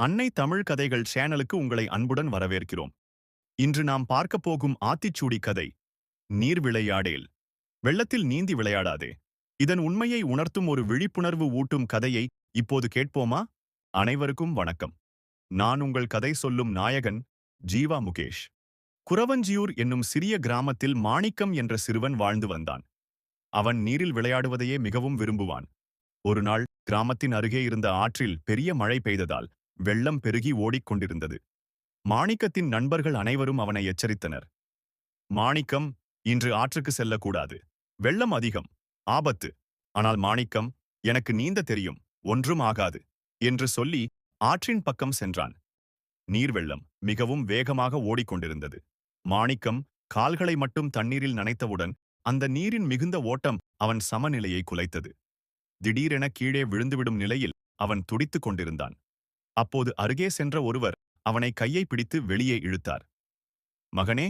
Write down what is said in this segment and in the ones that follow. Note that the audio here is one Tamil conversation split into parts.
அன்னை தமிழ் கதைகள் சேனலுக்கு உங்களை அன்புடன் வரவேற்கிறோம். இன்று நாம் பார்க்கப் போகும் ஆத்திச்சூடி கதை நீர் விளையாடேல் வெள்ளத்தில் நீந்தி விளையாடாதே. இதன் உண்மையை உணர்த்தும் ஒரு விழிப்புணர்வு ஊட்டும் கதையை இப்போது கேட்போமா? அனைவருக்கும் வணக்கம். நான் உங்கள் கதை சொல்லும் நாயகன் ஜீவா முகேஷ். குரவஞ்சியூர் என்னும் சிறிய கிராமத்தில் மாணிக்கம் என்ற சிறுவன் வாழ்ந்து வந்தான். அவன் நீரில் விளையாடுவதையே மிகவும் விரும்புவான். ஒரு நாள் கிராமத்தின் அருகே இருந்த ஆற்றில் பெரிய மழை பெய்ததால் வெள்ளம் பெருகி ஓடிக்கொண்டிருந்தது. மாணிக்கத்தின் நண்பர்கள் அனைவரும் அவனை எச்சரித்தனர். மாணிக்கம் இன்று ஆற்றுக்கு செல்லக்கூடாது. வெள்ளம் அதிகம். ஆபத்து. ஆனால் மாணிக்கம் எனக்கு நீந்த தெரியும். ஒன்றும் ஆகாது. என்று சொல்லி ஆற்றின் பக்கம் சென்றான். நீர்வெள்ளம் மிகவும் வேகமாக ஓடிக்கொண்டிருந்தது. மாணிக்கம் கால்களை மட்டும் தண்ணீரில் நனைத்தவுடன் அந்த நீரின் மிகுந்த ஓட்டம் அவன் சமநிலையை குலைத்தது. திடீரென கீழே விழுந்துவிடும் நிலையில் அவன் துடித்துக் கொண்டிருந்தான். அப்போது அருகே சென்ற ஒருவர் அவனை கையை பிடித்து வெளியே இழுத்தார். மகனே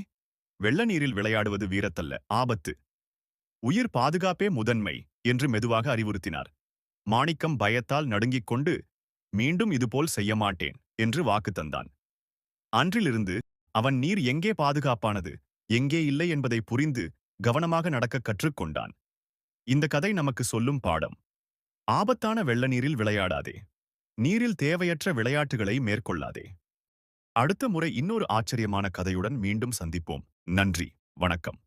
வெள்ள நீரில் விளையாடுவது வீரத்தல்ல ஆபத்து. உயிர் பாதுகாப்பே முதன்மை என்று மெதுவாக அறிவுறுத்தினார். மாணிக்கம் பயத்தால் நடுங்கிக் கொண்டு மீண்டும் இதுபோல் செய்ய மாட்டேன் என்று வாக்கு தந்தான். அன்றிலிருந்து அவன் நீர் எங்கே பாதுகாப்பானது எங்கே இல்லை என்பதை புரிந்து கவனமாக நடக்க கற்றுக்கொண்டான் இந்த கதை நமக்கு சொல்லும் பாடம் ஆபத்தான வெள்ள நீரில் விளையாடாதே. நீரில் தேவையற்ற விளையாட்டுகளை மேற்கொள்ளாதே. அடுத்த முறை இன்னொரு ஆச்சரியமான கதையுடன் மீண்டும் சந்திப்போம். நன்றி. வணக்கம்.